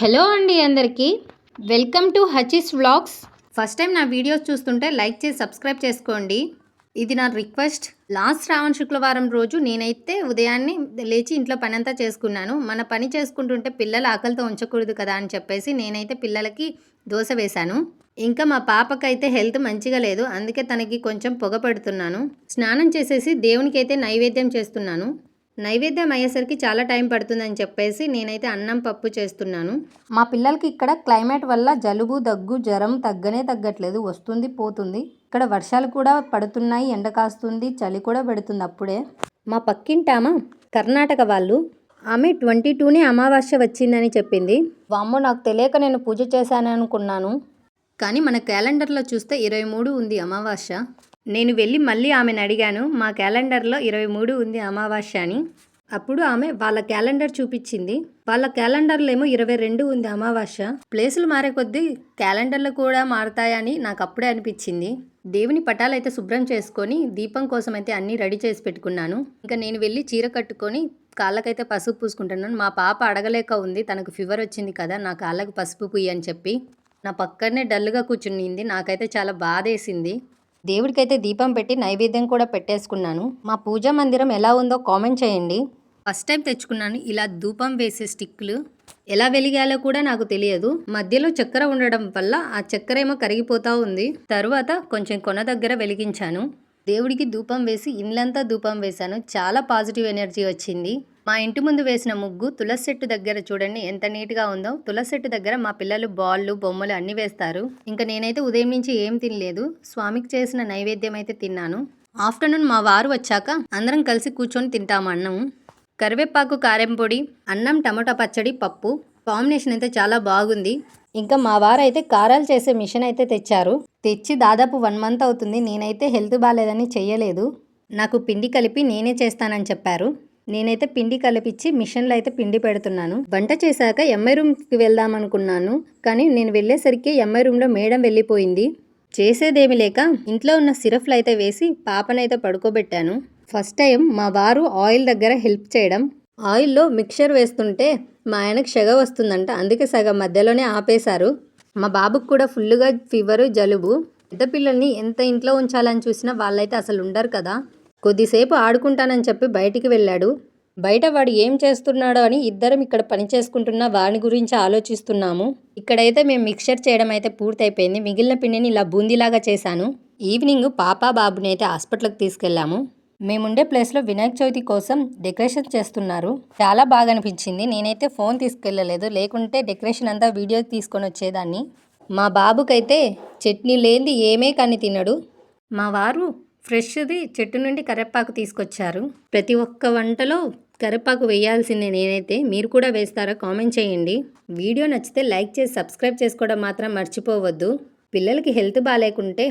Hello అండి అందరికీ. Welcome to హచిస్ వ్లాగ్స్. ఫస్ట్ టైం నా వీడియోస్ చూస్తుంటే లైక్ చేసి సబ్స్క్రైబ్ చేసుకోండి. ఇది నా రిక్వెస్ట్. లాస్ట్ శ్రావణ శుక్రవారం రోజు నేనైతే ఉదయాన్నే లేచి ఇంట్లో పని అంతా చేసుకున్నాను. మన పని చేసుకుంటుంటే పిల్లలు ఆకలితో ఉంచకూడదు కదా అని చెప్పేసి నేనైతే పిల్లలకి దోశ వేశాను. ఇంకా మా పాపకైతే హెల్త్ మంచిగా లేదు. అందుకే తనకి కొంచెం పొగ పెడుతున్నాను. స్నానం చేసేసి దేవునికైతే నైవేద్యం చేస్తున్నాను. నైవేద్యం అయ్యేసరికి చాలా టైం పడుతుందని చెప్పేసి నేనైతే అన్నం పప్పు చేస్తున్నాను. మా పిల్లలకి ఇక్కడ క్లైమేట్ వల్ల జలుబు దగ్గు జ్వరం తగ్గనే తగ్గట్లేదు. వస్తుంది పోతుంది. ఇక్కడ వర్షాలు కూడా పడుతున్నాయి. ఎండ కాస్తుంది చలి కూడా పెడుతుంది అప్పుడే. మా పక్కింటామా కర్ణాటక వాళ్ళు ఆమె ట్వంటీ టూనే అమావాస్య వచ్చిందని చెప్పింది. వామ్మో నాకు తెలియక నేను పూజ చేశాను అనుకున్నాను కానీ మన క్యాలెండర్లో చూస్తే ఇరవై మూడు ఉంది అమావాస్య. నేను వెళ్ళి మళ్ళీ ఆమెను అడిగాను మా క్యాలెండర్లో ఇరవై మూడు ఉంది అమావాస్య అని. అప్పుడు ఆమె వాళ్ళ క్యాలెండర్ చూపించింది. వాళ్ళ క్యాలెండర్లో ఏమో ఇరవై రెండు ఉంది అమావాస్య. ప్లేసులు మారే కొద్దీ క్యాలెండర్లు కూడా మారుతాయని నాకు అప్పుడే అనిపించింది. దేవుని పటాలు అయితే శుభ్రం చేసుకొని దీపం కోసం అయితే అన్నీ రెడీ చేసి పెట్టుకున్నాను. ఇంకా నేను వెళ్ళి చీర కట్టుకొని కాళ్ళకైతే పసుపు పూసుకుంటున్నాను. మా పాప అడగలేక ఉంది తనకు ఫీవర్ వచ్చింది కదా నా కాళ్ళకు పసుపు పుయ్యి అని చెప్పి. నా పక్కనే డల్గా కూర్చునింది. నాకైతే చాలా బాధేసింది. దేవుడికైతే దీపం పెట్టి నైవేద్యం కూడా పెట్టేసుకున్నాను. మా పూజా మందిరం ఎలా ఉందో కామెంట్ చేయండి. ఫస్ట్ టైం తెచ్చుకున్నాను ఇలా ధూపం వేసే స్టిక్లు. ఎలా వెలిగాలో కూడా నాకు తెలియదు. మధ్యలో చక్కెర ఉండడం వల్ల ఆ చక్కెర ఏమో కరిగిపోతూ ఉంది. తరువాత కొంచెం కొన దగ్గర వెలిగించాను. దేవుడికి ధూపం వేసి ఇండ్లంతా ధూపం వేశాను. చాలా పాజిటివ్ ఎనర్జీ వచ్చింది. మా ఇంటి ముందు వేసిన ముగ్గు తులసి చెట్టు దగ్గర చూడండి ఎంత నీట్గా ఉందో. తులసి చెట్టు దగ్గర మా పిల్లలు బాళ్ళు బొమ్మలు అన్నీ వేస్తారు. ఇంకా నేనైతే ఉదయం నుంచి ఏం తినలేదు. స్వామికి చేసిన నైవేద్యం అయితే తిన్నాను. ఆఫ్టర్నూన్ మా వారు వచ్చాక అందరం కలిసి కూర్చొని తింటాము అన్నం. కరివేపాకు కారం పొడి అన్నం టమాటా పచ్చడి పప్పు. కాంబినేషన్ అయితే చాలా బాగుంది. ఇంకా మా వారు అయితే కారాలు చేసే మిషన్ అయితే తెచ్చారు. తెచ్చి దాదాపు వన్ మంత్ అవుతుంది. నేనైతే హెల్త్ బాగాలేదని చెయ్యలేదు. నాకు పిండి కలిపి నేనే చేస్తానని చెప్పారు. నేనైతే పిండి కలిపించి మిషన్లో అయితే పిండి పెడుతున్నాను. వంట చేశాక ఎంఐ రూమ్కి వెళ్దాం అనుకున్నాను కానీ నేను వెళ్ళేసరికి ఎంఐ రూమ్లో మేడం వెళ్ళిపోయింది. చేసేదేమి లేక ఇంట్లో ఉన్న సిరఫ్లు అయితే వేసి పాపనైతే పడుకోబెట్టాను. ఫస్ట్ టైం మా వారు ఆయిల్ దగ్గర హెల్ప్ చేయడం. ఆయిల్లో మిక్చర్ వేస్తుంటే మా ఆయనకు షగ వస్తుందంట. అందుకే సగం మధ్యలోనే ఆపేశారు. మా బాబుకు కూడా ఫుల్గా ఫీవరు జలుబు. పెద్ద పిల్లల్ని ఎంత ఇంట్లో ఉంచాలని చూసినా వాళ్ళైతే అసలు ఉండరు కదా. కొద్దిసేపు ఆడుకుంటానని చెప్పి బయటికి వెళ్ళాడు. బయట వాడు ఏం చేస్తున్నాడో అని ఇద్దరం ఇక్కడ పని చేసుకుంటున్న వాని గురించి ఆలోచిస్తున్నాము. ఇక్కడైతే మేము మిక్చర్ చేయడం అయితే పూర్తయిపోయింది. మిగిలిన పిండిని ఇలా బూందీలాగా చేశాను. ఈవినింగ్ పాప బాబుని అయితే హాస్పిటల్కి తీసుకెళ్ళాము. మేముండే ప్లేస్లో వినాయక చవితి కోసం డెకరేషన్ చేస్తున్నారు. చాలా బాగా అనిపించింది. నేనైతే ఫోన్ తీసుకెళ్ళలేదు. లేకుంటే డెకరేషన్ అంతా వీడియో తీసుకొని వచ్చేదాన్ని. మా బాబుకైతే చట్నీ లేనిది ఏమే కానీ తినడు. మా వారు ఫ్రెష్ది చెట్టు నుండి కరివేపాకు తీసుకొచ్చారు. ప్రతి ఒక్క వంటలో కరివేపాకు వేయాల్సిందే నేనైతే మీరు కూడా వేస్తారా కామెంట్ చేయండి. వీడియో నచ్చితే లైక్ చేసి సబ్స్క్రైబ్ చేసుకోవడం మాత్రం మర్చిపోవద్దు. పిల్లలకి హెల్త్ బాగాలేకుంటే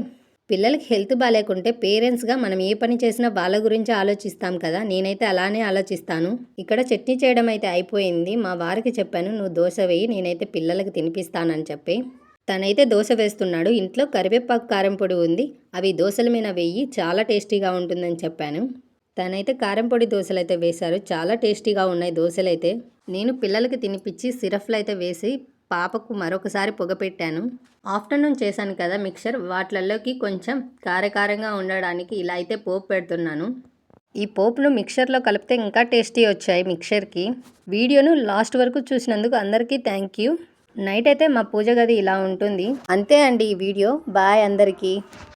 పిల్లలకి హెల్త్ బాగాలేకుంటే పేరెంట్స్గా మనం ఏ పని చేసినా వాళ్ళ గురించి ఆలోచిస్తాం కదా. నేనైతే అలానే ఆలోచిస్తాను. ఇక్కడ చట్నీ చేయడం అయితే అయిపోయింది. మా వారికి చెప్పాను నువ్వు దోశ వేయి నేనైతే పిల్లలకి తినిపిస్తానని చెప్పి. తనైతే దోశ వేస్తున్నాడు. ఇంట్లో కరివేపాకు కారం పొడి ఉంది. అవి దోశల మీద వెయ్యి చాలా టేస్టీగా ఉంటుందని చెప్పాను. తనైతే కారం పొడి దోశలు అయితే వేశారు. చాలా టేస్టీగా ఉన్నాయి దోశలు అయితే నేను పిల్లలకి తినిపించి సిరఫ్లు అయితే వేసి పాపకు మరొకసారి పొగ పెట్టాను ఆఫ్టర్నూన్ చేశాను కదా మిక్చర్. వాటిలలోకి కొంచెం కారకారంగా ఉండడానికి ఇలా అయితే పోపు పెడుతున్నాను. ఈ పోపును మిక్చర్లో కలిపితే ఇంకా టేస్టీ వచ్చాయి మిక్చర్కి. వీడియోను లాస్ట్ వరకు చూసినందుకు అందరికీ థ్యాంక్ యూ. నైట్ అయితే మా పూజ గది ఇలా ఉంటుంది. అంతే అండి ఈ వీడియో. బాయ్ అందరికీ.